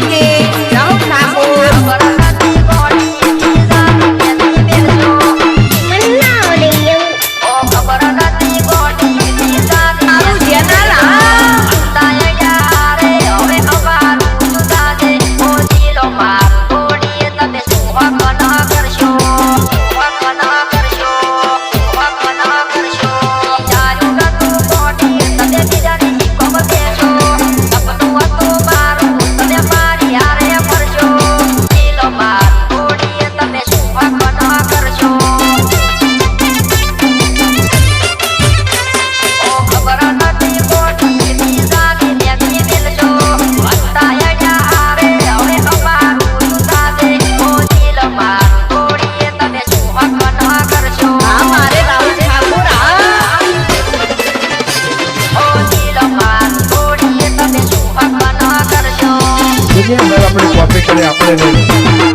yeah. લઈએ અને આપણે કોપી કરીએ આપણે નહીં.